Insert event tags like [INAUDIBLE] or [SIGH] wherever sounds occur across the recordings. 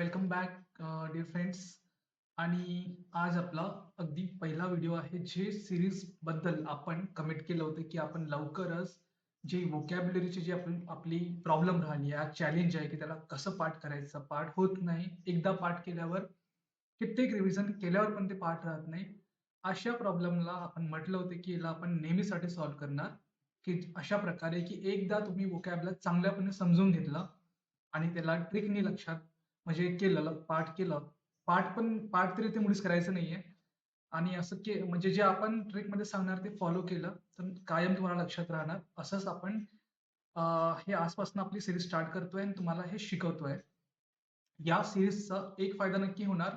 Welcome back dear friends आणि आज आपला अगदी पहिला व्हिडिओ आहे जे सिरीजबद्दल आपण कमेंट केलं होतं की आपण लवकरच जे वोकॅब्युलरीची जी आपण आपली प्रॉब्लेम राहिली आहे चॅलेंज आहे की त्याला कसं पाठ करायचं? पाठ होत नाही. एकदा पाठ केल्यावर कित्येक रिव्हिजन केल्यावर पण ते पाठ राहत नाही. अशा प्रॉब्लेमला आपण म्हटलं होतं की याला आपण नेहमीसाठी सॉल्व्ह करणार. की अशा प्रकारे की एकदा तुम्ही वोकॅबला चांगल्यापणे समजून घेतलं आणि त्याला ट्रिकनी लक्षात म्हणजे केलं पाठ केलं. पाठ पण पाठ तरी ते मुळीच करायचं नाहीये. आणि असं के म्हणजे जे आपण ट्रिकमध्ये सांगणार ते फॉलो केलं तर कायम तुम्हाला लक्षात राहणार. असंच आपण हे आजपासून आपली सिरीज स्टार्ट करतोय आणि तुम्हाला हे शिकवतोय. या सिरीजचा एक फायदा नक्की होणार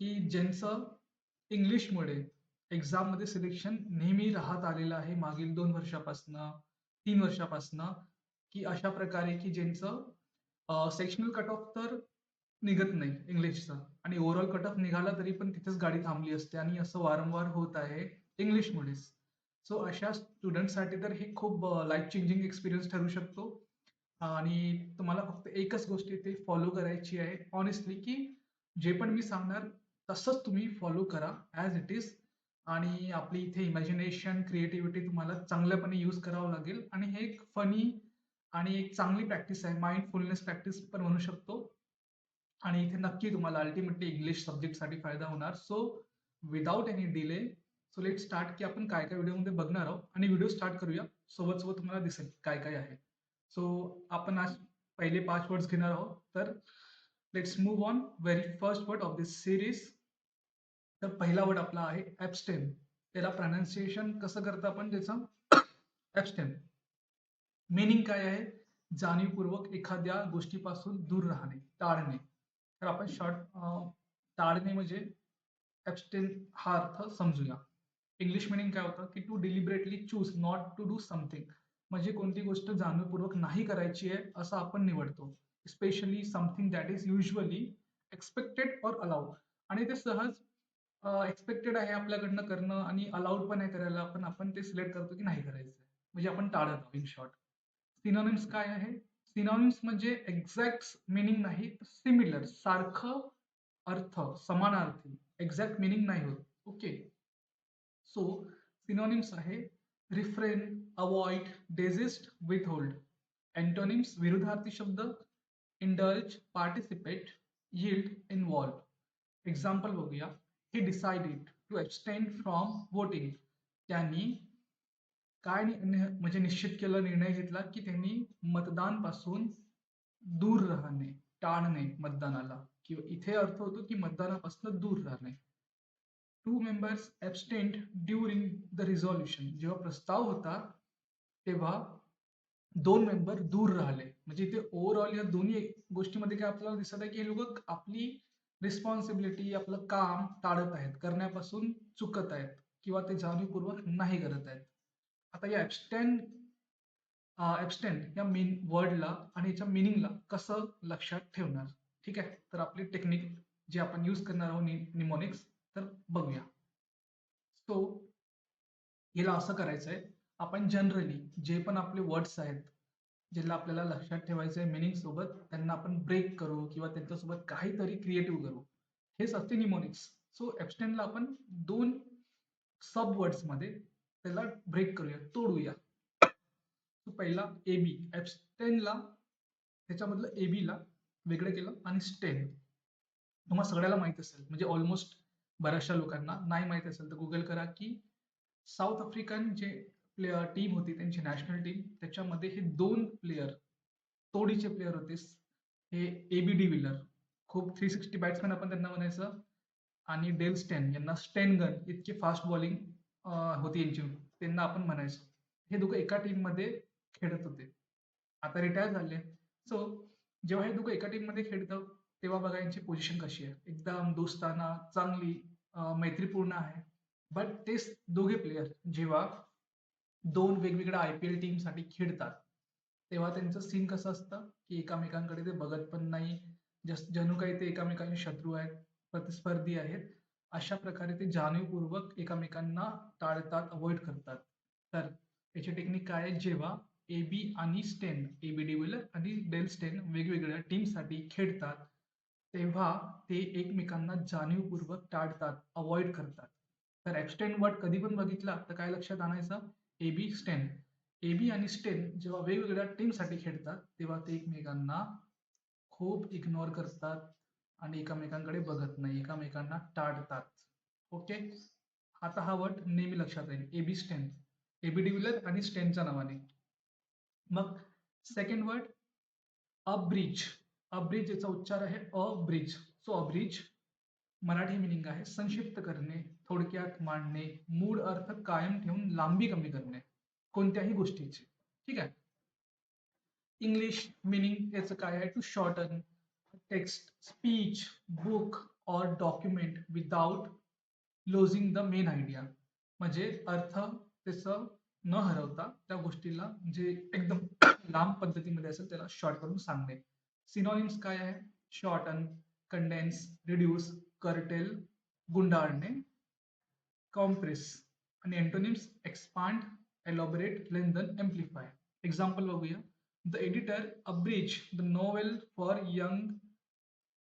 की ज्यांचं इंग्लिशमुळे एक्झाममध्ये सिलेक्शन नेहमी राहत आलेलं आहे मागील दोन वर्षापासनं तीन वर्षापासनं की अशा प्रकारे की ज्यांचं सेक्शनल कट ऑफ तर निघत नाही इंग्लिशचं. आणि ओव्हरऑल कट ऑफ निघाला तरी पण तिथेच गाडी थांबली असते आणि असं वारंवार होत आहे इंग्लिशमुळेच. सो अशा स्टुडंटसाठी तर हे खूप लाईफ चेंजिंग एक्सपिरियन्स ठरू शकतो. आणि तुम्हाला फक्त एकच गोष्ट ते फॉलो करायची आहे. ऑनेस्टली की जे पण मी सांगणार तसंच तुम्ही फॉलो करा ॲज इट इज आणि आपली इथे इमॅजिनेशन क्रिएटिव्हिटी तुम्हाला चांगल्यापणे यूज करावं लागेल. आणि हे एक फनी आणि एक चांगली प्रॅक्टिस आहे. माइंडफुलनेस प्रॅक्टिस पण म्हणू शकतो. आणि इथे नक्की तुम्हाला अल्टिमेटली इंग्लिश सब्जेक्टसाठी फायदा होणार. So without any delay so let start की आपण काय काय व्हिडिओमध्ये बघणार आहोत आणि व्हिडिओ स्टार्ट करूया. सोबत सोबत तुम्हाला दिसेल काय काय आहे. सो आपण आज पहिले पाच वर्ड्स घेणार आहोत. तर let's move on very first word of this series तर पहिला वर्ड आपला आहे ॲबस्टेन त्याला प्रनाऊन्सिएशन कसं करतं आपण त्याचं? [COUGHS] ॲबस्टेन मिनिंग काय आहे? जाणीवपूर्वक एखाद्या गोष्टीपासून दूर राहणे टाळणे. तर आपण शॉर्ट टाळणे म्हणजे ॲबस्टेन हा अर्थ समजूया. इंग्लिश मिनिंग काय होतं? की to deliberately choose not to do something म्हणजे कोणती गोष्ट जाणीवपूर्वक नाही करायची आहे असं आपण निवडतो. Specially something that is usually expected or allowed आणि ते सहज एक्सपेक्टेड आहे आपल्याकडनं करणं आणि अलाउड पण आहे करायला पण आपण ते सिलेक्ट करतो की नाही करायचं म्हणजे आपण टाळत आहोत इन शॉर्ट सिनोनिम्स काय आहे? सिनोनिम्स म्हणजे एक्झॅक्ट मिनिंग नाही सिमिलर सारखं अर्थ समानार्थी. एक्झॅक्ट मिनिंग नाही होत. ओके सो सिनोनिम्स आहे refrain avoid desist withhold antonyms विरुद्धार्थी शब्द indulge participate yield involve example बघूया. He decided to extend from voting त्यांनी काय म्हणजे निश्चित केलं निर्णय घेतला की त्यांनी मतदानपासून दूर राहणे टाळणे मतदानाला. किंवा इथे अर्थ होतो की मतदानापासून दूर राहणे. Two members abstained during the resolution जेव्हा प्रस्ताव होता तेव्हा दोन मेंबर दूर राहिले. म्हणजे इथे ओव्हरऑल या दोन्ही गोष्टीमध्ये काय आपल्याला दिसत आहे की हे लोक आपली रिस्पॉन्सिबिलिटी आपलं काम टाळत आहेत करण्यापासून चुकत आहेत किंवा ते जाणीवपूर्वक नाही करत आहेत. आता या ॲबस्टेन ॲबस्टेन या मीन वर्डला आणि याच्या मिनिंगला कसं लक्षात ठेवणार? ठीक आहे? तर आपली टेक्निक जी आपण यूज करणार आहोत निमोनिक्स तर बघूया. सो याला असं करायचं आहे आपण जनरली जे पण आपले वर्ड्स आहेत ज्याला आपल्याला लक्षात ठेवायचं आहे मिनिंग सोबत त्यांना आपण ब्रेक करू किंवा त्यांच्यासोबत काहीतरी क्रिएटिव्ह करू. हेच असते निमोनिक्स सो ॲबस्टेनला आपण दोन सब वर्ड्समध्ये त्याला ब्रेक करूया तोडूया. पहिला ए बी ॲबस्टेनला त्याच्यामधलं ए बीला वेगळं केलं आणि स्टेन तुम्हाला सगळ्याला माहीत असेल म्हणजे ऑलमोस्ट बऱ्याचशा लोकांना नाही माहीत असेल तर गुगल करा की साऊथ आफ्रिकन जे प्लेअर टीम होती त्यांची नॅशनल टीम त्याच्यामध्ये हे दोन प्लेयर तोडीचे प्लेयर होते. हे एबी डी विलर खूप थ्री सिक्स्टी बॅट्समॅन आपण त्यांना म्हणायचं. आणि डेल स्टेन यांना स्टेनगन इतके इतकी फास्ट बॉलिंग होती यांची. त्यांना आपण म्हणायचो. हे दोघं एका टीममध्ये खेळत होते. आता रिटायर झाले. सो जेव्हा हे दोघं एका टीममध्ये खेळतात तेव्हा बघा यांची पोझिशन कशी आहे. एकदम दोस्ताना चांगली मैत्रीपूर्ण आहे. बट तेच दोघे प्लेयर जेव्हा दोन वेगवेगळ्या आय पी एल टीमसाठी खेळतात तेव्हा त्यांचं सीन कसं असतं? की एकामेकांकडे ते बघत पण नाही. जस जणू काही ते एकामेकांचे शत्रू आहेत प्रतिस्पर्धी आहेत. अशा प्रकारे ते जाणीवपूर्वक एकामेकांना टाळतात अवॉइड करतात तर याची टेक्निक काय आहे जेव्हा ए बी आणि Steyn A B de Villiers आणि डेल स्टेन वेगवेगळ्या टीमसाठी खेळतात तेव्हा ते एकमेकांना जाणीवपूर्वक टाळतात, अवॉइड करतात. तर ॲबस्टेन वर्ड कधी पण बघितला तर काय लक्षात आणायचं? AB Steyn. एबी आणि स्टेन जेव्हा वेगवेगळ्या टीमसाठी खेळतात, तेव्हा ते एकमेकांना खूप इग्नोर करतात आणि एकमेकांकडे बघत नाही, एकमेकांना टाळतात. ओके? आता हा वर्ड नेहमी लक्षात राहील. AB Steyn. एबी डिव्हिलर आणि स्टेनच्या नावाने. मग सेकंड वर्ड अब्रिज. अब्रिज याचा उच्चार आहे abridge. So abridge Marathi meaning आहे संक्षिप्त करणे, थोडक्यात मांडणे, मूळ अर्थ कायम ठेवून लांबी कमी करणे कोणत्याही गोष्टीची. ठीक आहे? इंग्लिश मिनिंग याचं काय आहे? To shorten text, speech, book or document without losing the main idea. म्हणजे अर्थ त्याचं न हरवता त्या गोष्टीला म्हणजे एकदम लांब पद्धतीमध्ये असेल त्याला शॉर्ट करून सांगणे. सिनॉनिम्स काय आहे? शॉर्टन, कंडेन्स, रिड्यूस, कर्टेल, गुंडाळणे, कॉम्प्रेस आणि antonyms expand, elaborate, lengthen, amplify. Example बघूया. The editor abridge the novel for young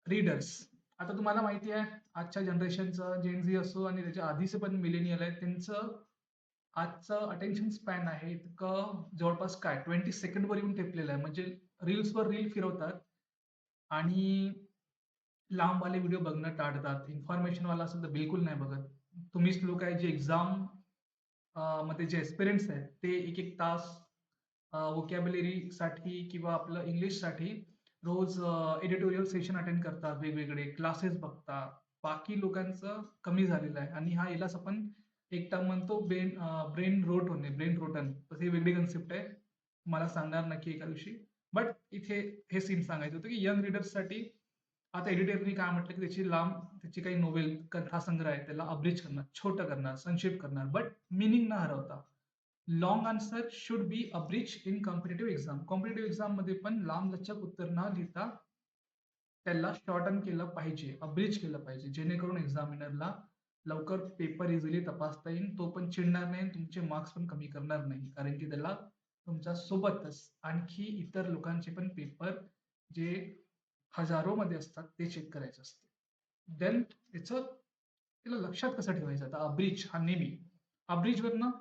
readers. आता तुम्हाला माहिती आहे आजच्या जनरेशनचं जेन झी असो आणि त्याच्या आधीचे पण मिलेनियल आहेत त्यांचं आजचं अटेन्शन स्पॅन आहे इतकं जवळपास काय ट्वेंटी सेकंडवर येऊन ठेपलेलं आहे. म्हणजे रील्सवर रील फिरवतात आणि लांबवाले व्हिडिओ बघणं टाळतात. इन्फॉर्मेशनवाला असेल तर बिलकुल नाही बघत. तुम्हीच लोक आहे जे एक्झाममध्ये जे एक्सपिरियन्स आहेत ते एक एक तास वोकॅबलरीसाठी किंवा आपलं इंग्लिशसाठी रोज एडिटोरियल सेशन अटेंड करतात वेगवेगळे क्लासेस बघतात. बाकी लोकांचं कमी झालेलं आहे. आणि हा यालाच आपण एक टर्म म्हणतो ब्रेन ब्रेन रोट होणे ब्रेन रोटन ही वेगळी कन्सेप्ट आहे. मला सांगणार नक्की एका दिवशी. बट इथे हे सीन सांगायचं होतं की यंग रीडर्ससाठी आता एडिटरनी काय म्हटलं की त्याची लांब त्याची काही नोवेल कथा संग्रह आहे त्याला अब्रिज करणार छोटं करणार संक्षेप करणार. बट मिनिंग न हरवता. Long answer should be abridge in competitive exam competitive एक्झाममध्ये पण लांब लचक उत्तर न लिहिता त्याला शॉर्टन केलं पाहिजे अब्रिज केलं पाहिजे. जेणेकरून एक्झामिनरला लवकर पेपर इझिली तपासता येईल. तो पण चिडणार नाही तुमचे मार्क्स पण कमी करणार नाही. कारण की त्याला तुमच्या सोबतच आणखी इतर लोकांचे पण पेपर जे हजारो मध्ये असतात ते चेक करायचे असते. देन त्याचं त्याला लक्षात कसं ठेवायचं? आता अब्रिज हा नेहमी. अब्रिजवरनं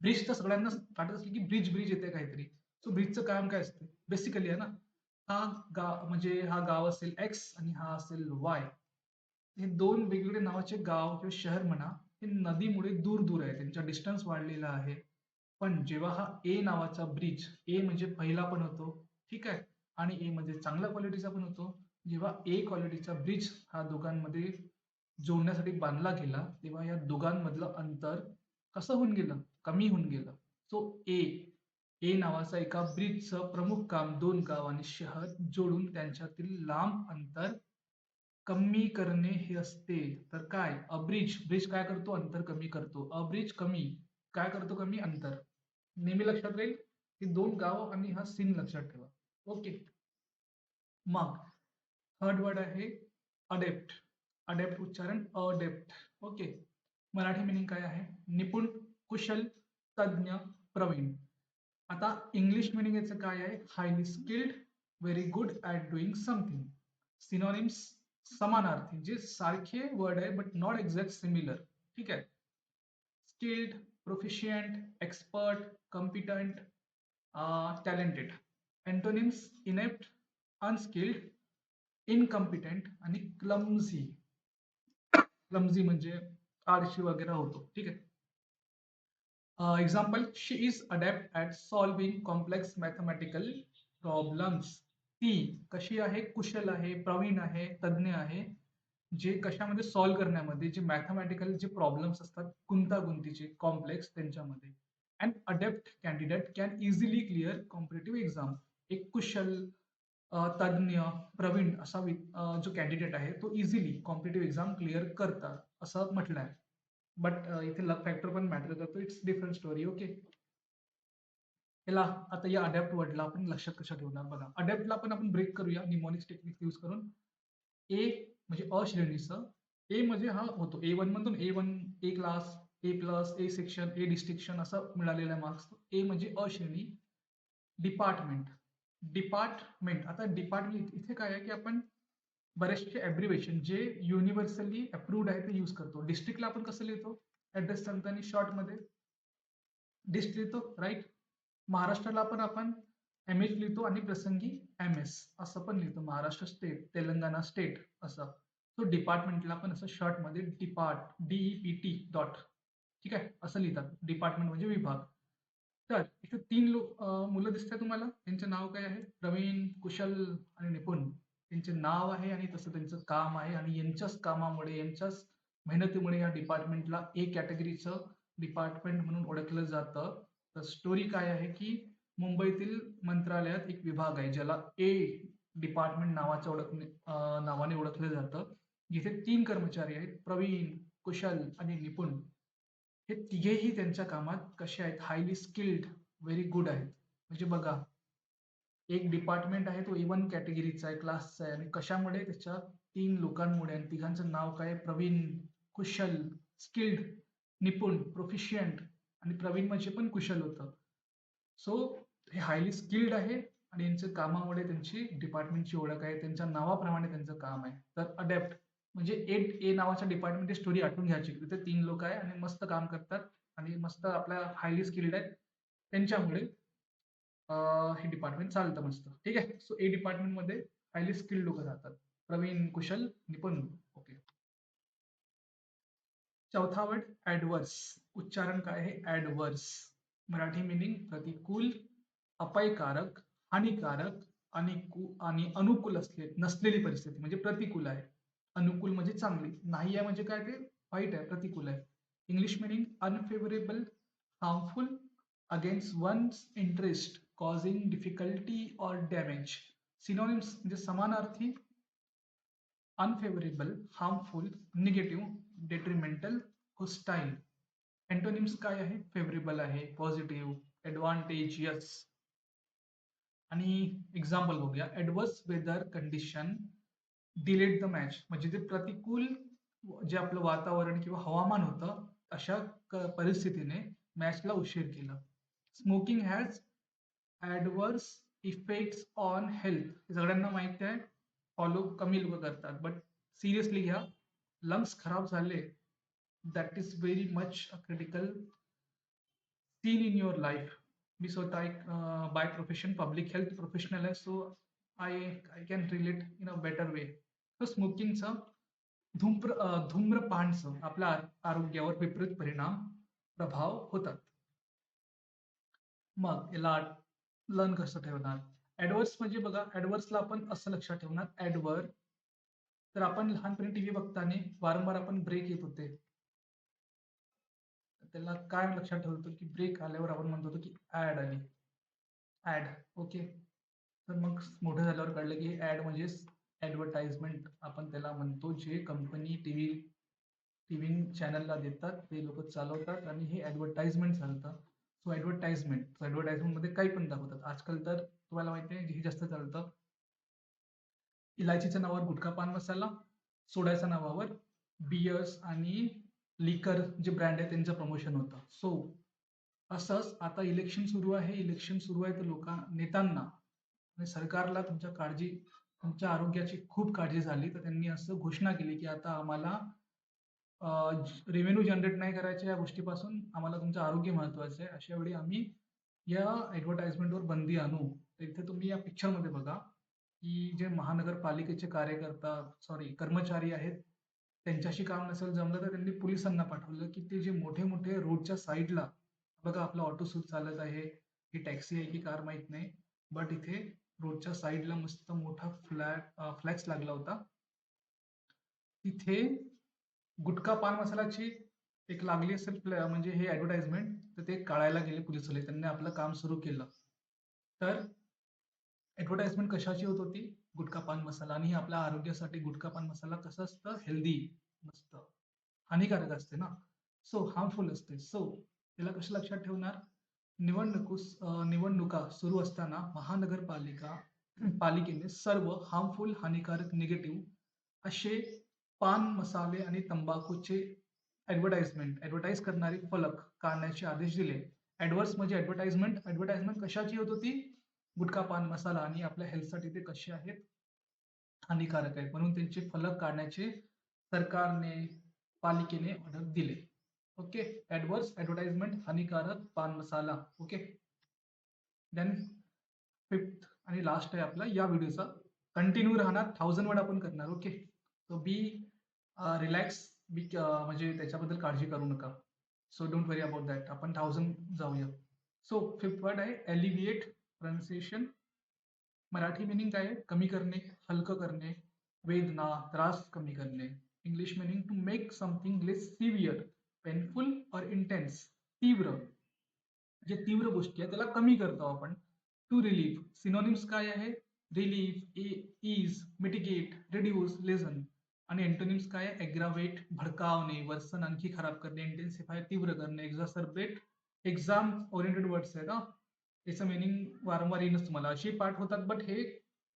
ब्रिज तर सगळ्यांना वाटत असेल की ब्रिज ब्रिज येते काहीतरी. सो ब्रिजचं काम काय असते? बेसिकली आहे ना हा गाव म्हणजे हा गाव असेल एक्स आणि हा असेल वाय हे दोन वेगवेगळे नावाचे गाव किंवा शहर म्हणा हे नदीमुळे दूर दूर आहे. त्यांचा डिस्टन्स वाढलेला आहे. पण जेव्हा हा ए नावाचा ब्रिज ए म्हणजे पहिला पण होतो ठीक आहे? आणि ए म्हणजे चांगल्या क्वालिटीचा पण होतो. जेव्हा ए क्वालिटीचा ब्रिज हा दोघांमध्ये जोडण्यासाठी बांधला गेला तेव्हा या दोघांमधलं अंतर कसं होऊन गेलं? कमी होऊन गेलं. सो ए ए नावाचा एका ब्रिजचं प्रमुख काम दोन गाव आणि शहर जोडून त्यांच्यातील लांब अंतर कमी करणे हे असते. तर काय? अब्रिज ब्रिज काय करतो? अंतर कमी करतो. अब्रिज कमी. काय करतो कमी? अंतर. नेहमी लक्षात राहील की दोन गाव आणि हा सीन लक्षात ठेवा. ओके मग थर्ड वर्ड आहे अडेप्ट अडेप्ट उच्चारण अडेप्ट ओके मराठी मिनिंग काय आहे? निपुण, कुशल तज्ञ प्रवीण. आता इंग्लिश मिनिंग याचं काय आहे? Highly skilled very good at doing something synonyms समानार्थी जे सारखे वर्ड आहे बट नॉट एक्झॅक्ट सिमिलर ठीक आहे? Skilled proficient expert competent talented antonyms inept unskilled incompetent आणि क्लमझी क्लमझी म्हणजे आळशी वगैरे होतो. ठीक आहे? Example she is adept at solving complex mathematical problems. ती कशी आहे कुशल आहे प्रवीण आहे तज्ज्ञ आहे जे कशामध्ये सॉल्व्ह करण्यामध्ये जे मॅथमॅटिकल जे प्रॉब्लेम्स असतात गुंतागुंतीचे कॉम्प्लेक्स त्यांच्यामध्ये. And adept candidate can easily clear competitive exam एक कुशल तज्ज्ञ प्रवीण असा जो कॅन्डिडेट आहे तो इझिली कॉम्पिटेटिव्ह एक्झाम क्लिअर करतात असं म्हटलं आहे बट uh, इथे लक फॅक्टर पण मॅटर करतो. इट्स डिफरंट स्टोरी ओके याला आता या अडॅप्ट वर्डला आपण लक्षात कशा ठेवणार बघा. अडॅप्टला पण आपण ब्रेक करूया निमोनिक्स टेक्निक यूज करून. ए म्हणजे अ श्रेणीचं. ए म्हणजे हा होतो. ए वन म्हणतो A one A class A plus A section A distinction असं मिळालेला मार्क्स ए म्हणजे अ श्रेणी. डिपार्टमेंट डिपार्टमेंट आता डिपार्टमेंट इथे काय आहे की आपण बरेचसे ॲब्रिवेशन जे युनिव्हर्सली अप्रूव्ड आहे ते यूज करतो. डिस्ट्रिक्टला आपण कसं लिहितो? ऍड्रेस सांगताना शॉर्टमध्ये डिस्ट्रिक्ट लिहितो राईट महाराष्ट्राला पण आपण एम एच लिहितो आणि प्रसंगी एम एस असं पण लिहितो. महाराष्ट्र स्टेट तेलंगणा स्टेट असं. तो डिपार्टमेंटला पण असं शॉर्टमध्ये depart D E P T dot ठीक आहे? असं लिहितात. डिपार्टमेंट म्हणजे विभाग. तर इथे तीन लोक मुलं दिसतात तुम्हाला. त्यांचं नाव काय आहे? प्रवीण कुशल आणि निपुण. त्यांचे नाव आहे आणि तसं त्यांचं काम आहे आणि यांच्याच कामामुळे यांच्याच मेहनतीमुळे या डिपार्टमेंटला ए कॅटेगरीचं डिपार्टमेंट म्हणून ओळखलं जातं. तर स्टोरी काय आहे की मुंबईतील मंत्रालयात एक विभाग आहे ज्याला ए डिपार्टमेंट नावाचं ओळखणे नावाने ओळखलं जातं. जिथे तीन कर्मचारी आहेत प्रवीण कुशल आणि निपुण. हे तिघेही त्यांच्या कामात कसे आहेत? हायली स्किल्ड व्हेरी गुड आहेत. म्हणजे बघा एक डिपार्टमेंट आहे तो ए वन कॅटेगरीचा आहे क्लासचा आहे. आणि कशामुळे त्याच्या तीन लोकांमुळे आणि तिघांचं नाव काय? आहे? प्रवीण कुशल स्किल्ड निपुण प्रोफिशियंट आणि प्रवीण म्हणजे पण कुशल होतं. सो हे हायली स्किल्ड आहे आणि यांच्या कामामुळे त्यांची डिपार्टमेंटची ओळख आहे त्यांच्या नावाप्रमाणे त्यांचं काम आहे. तर अडॅप्ट म्हणजे एट ए नावाच्या डिपार्टमेंटची स्टोरी आठवून घ्यायची. तिथे तीन लोक आहे आणि मस्त काम करतात आणि मस्त आपल्या हायली स्किल्ड आहेत. त्यांच्यामुळे हे डिपार्टमेंट चालतं मस्त. ठीक आहे? सो ए डिपार्टमेंटमध्ये हायली स्किल्ड लोक राहतात. प्रवीण कुशल निपुण ओके चौथा वर्ड ऍडवर्स उच्चारण काय आहे? ऍडवर्स मराठी मिनिंग प्रतिकूल अपायकारक हानिकारक आणि आणि अनुकूल असले नसलेली परिस्थिती. म्हणजे प्रतिकूल आहे. अनुकूल म्हणजे चांगली. नाही आहे म्हणजे काय ते? वाईट आहे. प्रतिकूल आहे. English meaning unfavourable harmful against one's interest causing difficulty or damage synonyms म्हणजे समानार्थी unfavourable harmful negative detrimental hostile antonyms काय आहे? फेवरेबल आहे पॉझिटिव्ह ॲडव्हान्टेजियस आणि एक्झाम्पल बघूया. Adverse weather condition delayed the match म्हणजे ते प्रतिकूल जे आपलं वातावरण किंवा हवामान होतं अशा क- परिस्थितीने मॅचला उशीर केला. Smoking has adverse effects on health सगळ्यांना माहिती आहे. फॉलो कमी लोक करतात. बट सिरियसली घ्या लंग्स खराब झाले that is very much a critical scene in your life मी स्वतः एक by profession public health professional आहे. So I I can relate in a better way so स्मोकिंगचं धूम्र अं, धूम्रपानचं आपल्या आरोग्यावर विपरीत परिणाम प्रभाव होतात. मग याला लर्न कसं ठेवणार? ऍडवर्स म्हणजे बघा ऍडवर्सला आपण असं लक्षात ठेवणार ऍडवर तर आपण लहानपणी टीव्ही बघताना वारंवार आपण ब्रेक येत होते. त्याला काय लक्षात ठेवतो की ब्रेक आल्यावर आपण म्हणतो होतो की ऍड आली ऍड ओके तर मग मोठं झाल्यावर कळलं की ऍड म्हणजे ऍडव्हर्टाइजमेंट आपण त्याला म्हणतो जे कंपनी टीव्ही टीव्ही चॅनलला देतात ते लोक चालवतात आणि हे ऍडव्हर्टाइजमेंट चालतात सो ऍडव्हर्टाइजमेंटमध्ये काही पण दाखवतात. आजकाल तर तुम्हाला माहिती आहे हे जास्त चालतं. इलायचीच्या नावावर गुटखा पान मसाला सोड्याच्या नावावर बियर्स आणि लिकर जे ब्रँड आहे त्यांचं प्रमोशन होतं. सो असंच आता इलेक्शन सुरू आहे. इलेक्शन सुरू आहे तर लोकां नेत्यांना आणि सरकारला तुमच्या काळजी तुमच्या आरोग्याची खूप काळजी झाली. तर त्यांनी असं घोषणा केली की आता आम्हाला रेव्हेन्यू जनरेट नाही करायच्या या गोष्टीपासून आम्हाला तुमचं आरोग्य महत्वाचं आहे. अशा वेळी आम्ही या ऍडव्हर्टाइजमेंटवर बंदी आणू. तर इथे तुम्ही या पिक्चरमध्ये बघा की जे महानगरपालिकेचे कार्यकर्ता सॉरी कर्मचारी आहेत त्यांच्याशी काम नसेल जमलं तर त्यांनी पोलिसांना पाठवलं की ते जे मोठे मोठे रोडच्या साईडला बघा आपला ऑटो सूट चालत आहे ही टॅक्सी आहे की कार माहीत नाही बट इथे रोडच्या साईडला मस्त मोठा फ्लॅट फ्लॅक्स लागला होता. तिथे गुटखा पान मसालाची एक लागली असेल म्हणजे हे ऍडव्हर्टाइजमेंट तर ते काढायला गेले पोलिसवाले त्यांनी आपलं काम सुरू केलं. तर ऍडव्हर्टाइजमेंट कशाची होत होती? गुटखा पान मसाला. आणि आपल्या आरोग्यासाठी गुटखा पान मसाला कसं असतं? हेल्दी मस्त हानिकारक असते ना? सो हार्मफुल असते. सो त्याला कसं लक्षात ठेवणार? निवडणुकूस निवडणुका सुरू असताना महानगरपालिका पालिकेने सर्व हार्मफुल हानिकारक निगेटिव्ह असे पान मसाले आणि तंबाखूचे ऍडव्हर्टाइजमेंट ऍडव्हर्टाइज करणारे फलक काढण्याचे आदेश दिले. ऍडव्हर्स म्हणजे ऍडव्हर्टाइजमेंट ऍडव्हर्टाइजमेंट कशाची होत होती? गुटखा पान मसाला आणि आपल्या हेल्थसाठी ते कसे आहेत? हानिकारक आहे म्हणून त्यांचे फलक काढण्याचे सरकारने पालिकेने ऑर्डर दिले. ओके ऍडव्हर्स ऍडव्हर्टाइजमेंट हानिकारक पान मसाला. ओके देन फिफ्थ आणि लास्ट आहे आपला. या व्हिडिओचा कंटिन्यू राहणार थाउजंड वर्ड आपण करणार. ओके तो बी रिलॅक्स बी म्हणजे त्याच्याबद्दल काळजी करू नका. So don't worry about that आपण थाउजंड जाऊया. सो फिफ्थ वर्ड आहे एलिव्हिएट प्रोनाऊन्सिएशन मराठी मिनिंग काय आहे? कमी करणे, हलकं करणे, वेदना, त्रास कमी करणे. English meaning to make something less severe painful or intense तीव्र. जे तीव्र गोष्टी आहेत, त्याला कमी करतो आपण. टू रिलीफ सिनोनिम्स काय आहे? Relief is mitigate reduce lessen आणि एंटोनिम्स काय? आहे एग्रावेट भडकावणे वर्सन आणखी खराब करणे इंटेन्सिफाय तीव्र करणे एक्झासर्बेट एक्झाम ओरिएंटेड वर्ड्स आहे ना याचं मिनिंग वारंवार येईनच तुम्हाला. असे पाठ होतात बट हे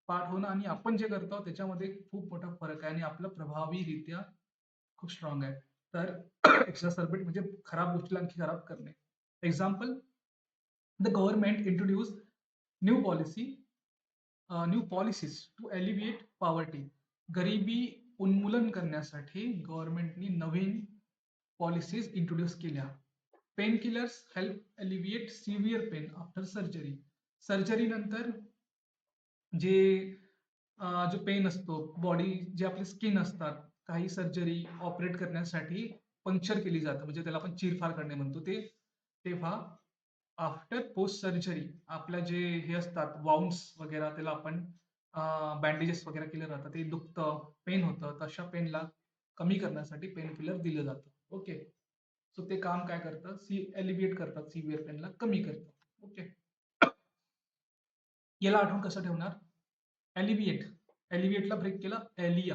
पाठ होणं आणि आपण जे करतो त्याच्यामध्ये खूप मोठा फरक आहे आणि आपलं प्रभावीरित्या खूप स्ट्रॉंग आहे. तर [COUGHS] एक्झासर्बेट म्हणजे खराब गोष्टीला आणखी खराब करणे. Example the government introduce new policy new policies to alleviate poverty गरिबी उन्मूलन करण्यासाठी गव्हर्नमेंटनी नवीन पॉलिसीज इंट्रोड्यूस केल्या. Pain killers help alleviate severe pain after surgery surgery नंतर जे जो पेन असतो बॉडी जे आपले स्किन असतात काही सर्जरी ऑपरेट करण्यासाठी पंक्चर केली जातं. म्हणजे त्याला आपण चिरफार करणे म्हणतो ते. तेव्हा आफ्टर पोस्ट सर्जरी आपल्या जे हे असतात वाउंड्स वगैरे त्याला आपण बँडेजेस वगैरे केले राहतात. ते दुखतं पेन होतं. तशा पेनला कमी करण्यासाठी पेन किलर दिलं जातं. ओके सो ते काम काय करतं? सी एलिव्हिएट करतात. सिव्हिअर पेनला कमी करतात. ओके याला आठवण कसं ठेवणार? एलिव्हिएट एलिव्हिएटला ब्रेक केला. Alia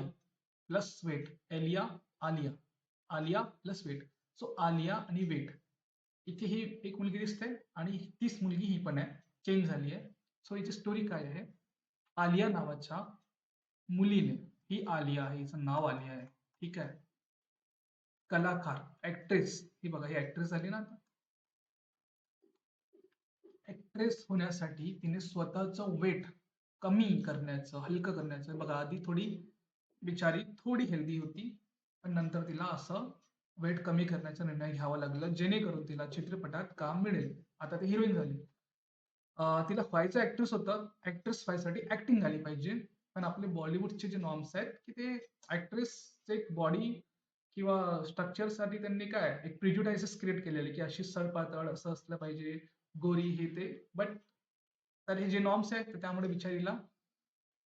plus weight Alia Alia Alia plus weight so Alia आणि वेट इथे ही एक मुलगी दिसते आणि तीच मुलगी ही पण आहे. चेंज झाली आहे. सो याची स्टोरी काय आहे? आलिया नावाच्या मुलीने ही आलिया आहे हिचं नाव आलिया आहे ठीक आहे? कलाकार ऍक्ट्रेस ही बघा ही ऍक्ट्रेस झाली ना ऍक्ट्रेस होण्यासाठी तिने स्वतःचं वेट कमी करण्याचं हलकं करण्याचं बघा आधी थोडी बिचारी थोडी हेल्दी होती पण नंतर तिला असं वेट कमी करण्याचा निर्णय घ्यावा लागला जेणेकरून तिला चित्रपटात काम मिळेल. आता ती हिरोईन झाली. तिला व्हायचं ऍक्ट्रेस होतं. ऍक्ट्रेस व्हायसाठी ऍक्टिंग झाली पाहिजे. पण आपले बॉलिवूडचे जे नॉर्म्स आहेत की ते ऍक्ट्रेसचे एक बॉडी किंवा स्ट्रक्चरसाठी त्यांनी काय एक प्रिज्युडायसेस क्रिएट केलेले की अशी सळपातळ असं असलं पाहिजे गोरी हे ते. बट तर हे जे नॉर्म्स आहेत त्यामुळे बिचारीला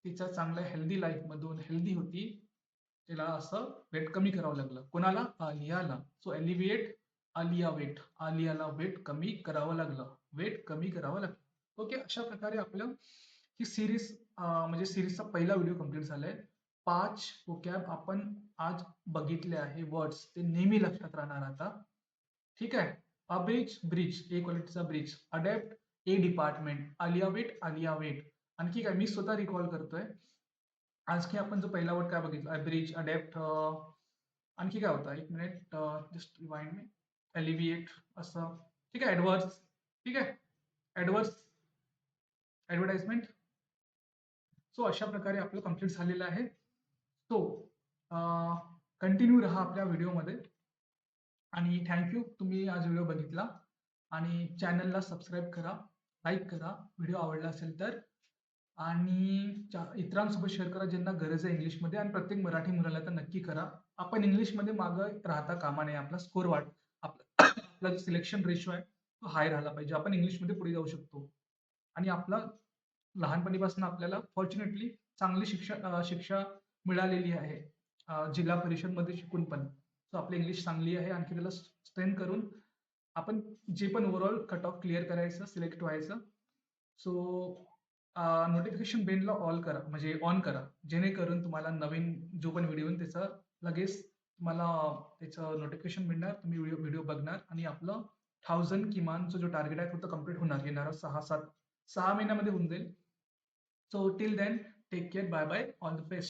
तिच्या चांगल्या हेल्दी लाईफ मधून हेल्दी होती. तिला असं वेट कमी करावं लागलं. कोणाला? आलियाला. सो एलिव्हिएट आलिया वेट आलियाला वेट कमी करावं लागलं. वेट कमी करावं लागलं. ओके अशा प्रकारे आपलं ही सिरीज म्हणजे सिरीजचा पहिला व्हिडिओ कंप्लीट झालाय. पाच वोकॅब आपण आज बघितले आहे वर्ड्स ते नेहमी लक्षात राहणार आता. ठीक आहे? अब्रिज ब्रिज ए क्वालिटीचा bridge adapt A department Alia weight Alia weight आणखी काय? मी स्वतः रिकॉल करतोय. आणखी आपण जो पहिला वर्ड काय बघितला? ब्रिज अडॅप्ट आणखी काय होता? एक मिनिट जस्ट रिवाइंड मी एलिव्हिएट असं. ठीक आहे? ऍडव्हर्स ठीक आहे? ऍडव्हर्स ऍडव्हर्टाइजमेंट सो अशा प्रकारे आपलं कंप्लीट झालेलं आहे. सो कंटिन्यू राहा आपल्या व्हिडिओमध्ये आणि थँक्यू तुम्ही आज व्हिडिओ बघितला. आणि चॅनलला सबस्क्राईब करा. लाईक करा. व्हिडिओ आवडला असेल तर. आणि इतरांसोबत शेअर करा ज्यांना गरज आहे इंग्लिशमध्ये आणि प्रत्येक मराठी मुलाला तर नक्की करा. आपण इंग्लिशमध्ये मागं राहता कामा नये. आपला स्कोर वाढ आपला आपला जो सिलेक्शन रेशो आहे तो हाय राहिला पाहिजे. आपण इंग्लिशमध्ये पुढे जाऊ शकतो. आणि आपला लहानपणीपासून आपल्याला फॉर्च्युनेटली चांगली शिक्षा शिक्षा मिळालेली आहे. जिल्हा परिषदमध्ये शिकून पण. सो आपली इंग्लिश चांगली आहे. आणखी त्याला स्ट्रेन करून आपण जे पण ओव्हरऑल कट ऑफ क्लिअर करायचं सिलेक्ट व्हायचं. सो नोटिफिकेशन बेलला ऑल करा. म्हणजे ऑन करा. जेणेकरून तुम्हाला नवीन जो पण व्हिडिओ त्याचा लगेच तुम्हाला त्याचं नोटिफिकेशन मिळणार. तुम्ही व्हिडिओ व्हिडिओ बघणार. आणि आपलं थाउजंड किमानचं जो टार्गेट आहे तो कंप्लीट होणार. येणारा सहा सात सहा महिन्यामध्ये होऊन जाईल. So till then take care bye bye all the best